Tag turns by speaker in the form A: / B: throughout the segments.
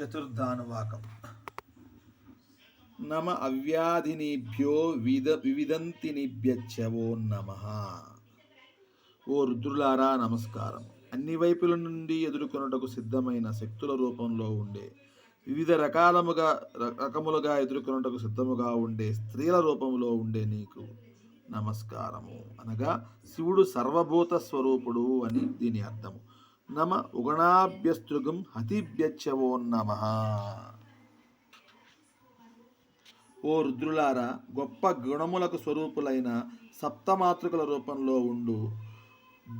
A: చతుర్ధానువాకం. నమ అవ్యాధినిభ్యో విద వివిధంతినిభ్యచ్చవో నమ. ఓ రుద్రులారా నమస్కారం. అన్ని వైపుల నుండి ఎదుర్కొనుటకు సిద్ధమైన శక్తుల రూపంలో ఉండే వివిధ రకాలముగా రకములుగా ఎదుర్కొనుటకు సిద్ధముగా ఉండే స్త్రీల రూపంలో ఉండే నీకు నమస్కారము అనగా శివుడు సర్వభూత స్వరూపుడు అని దీని అర్థము. నమ ఉగణాభ్యస్తృగం హతిభ్యచ్చవో నమ. ఓ రుద్రులారా గొప్ప గుణములకు స్వరూపులైన సప్తమాతృకల రూపంలో ఉండు.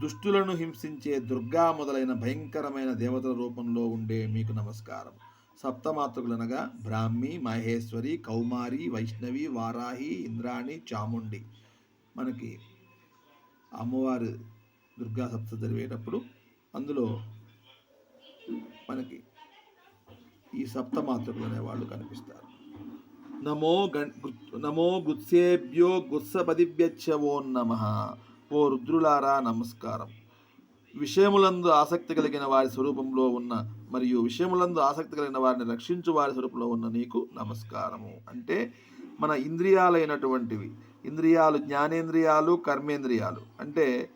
A: దుష్టులను హింసించే దుర్గా మొదలైన భయంకరమైన దేవతల రూపంలో ఉండే మీకు నమస్కారం. సప్తమాతృకులనగా బ్రాహ్మి మహేశ్వరి కౌమారి వైష్ణవి వారాహి ఇంద్రాణి చాముండి. మనకి అమ్మవారు దుర్గా సప్త జరిగేటప్పుడు అందులో మనకి ఈ సప్తమాతృకులు అనేవాళ్ళు కనిపిస్తారు. నమో గణ్ నమో గుత్సేభ్యో గుత్సపదివ్యచ్చవో నమ. ఓ రుద్రులారా నమస్కారం. విషయములందు ఆసక్తి కలిగిన వారి స్వరూపంలో ఉన్న మరియు విషయములందు ఆసక్తి కలిగిన వారిని రక్షించు వారి స్వరూపంలో ఉన్న నీకు నమస్కారము. అంటే మన ఇంద్రియాలైనటువంటివి. ఇంద్రియాలు జ్ఞానేంద్రియాలు కర్మేంద్రియాలు. అంటే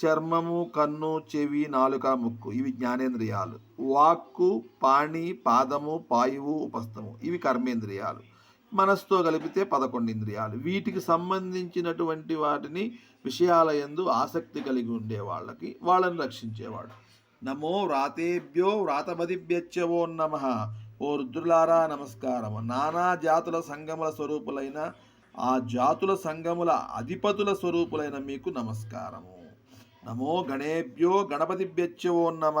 A: చర్మము కన్ను చెవి నాలుక ముక్కు ఇవి జ్ఞానేంద్రియాలు. వాక్కు పాణి పాదము పాయువు ఉపస్థము ఇవి కర్మేంద్రియాలు. మనస్సుతో కలిపితే పదకొండు ఇంద్రియాలు వీటికి సంబంధించినటువంటి వాటిని విషయాల ఎందు ఆసక్తి కలిగి ఉండే వాళ్ళకి వాళ్ళని రక్షించేవాడు. నమో వ్రాతేభ్యో వ్రాతపదిభ్యచ్చవో నమ. ఓ రుద్రులారా నమస్కారం నానా జాతుల సంగముల స్వరూపులైన ఆ జాతుల సంగముల అధిపతుల స్వరూపులైన మీకు నమస్కారము. నమో గణేభ్యో గణపతిభ్యచ్చవో నమ.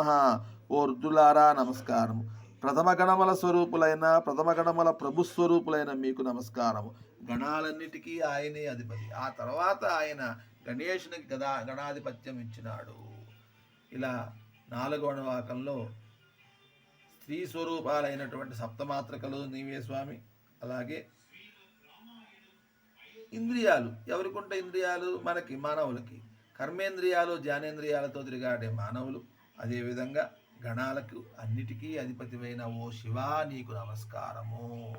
A: ఓ రుద్రులారా నమస్కారము ప్రథమ గణముల స్వరూపులైన ప్రథమ గణముల ప్రభు స్వరూపులైన మీకు నమస్కారము. గణాలన్నిటికీ ఆయనే అధిపతి. ఆ తర్వాత ఆయన గణేషునికి గదా గణాధిపత్యం ఇచ్చినాడు. ఇలా నాలుగవ వాకంలో స్త్రీ స్వరూపాలైనటువంటి సప్తమాత్రికలు నీవే స్వామి. అలాగే ఇంద్రియాలు. ఎవరికి ఉంటాయి ఇంద్రియాలు? మనకి మానవులకి. కర్మేంద్రియాలు జ్ఞానేంద్రియాలతో తిరిగాడే మానవులు అదేవిధంగా గణాలకు అన్నిటికీ అధిపతివైన ఓ శివా నీకు నమస్కారము.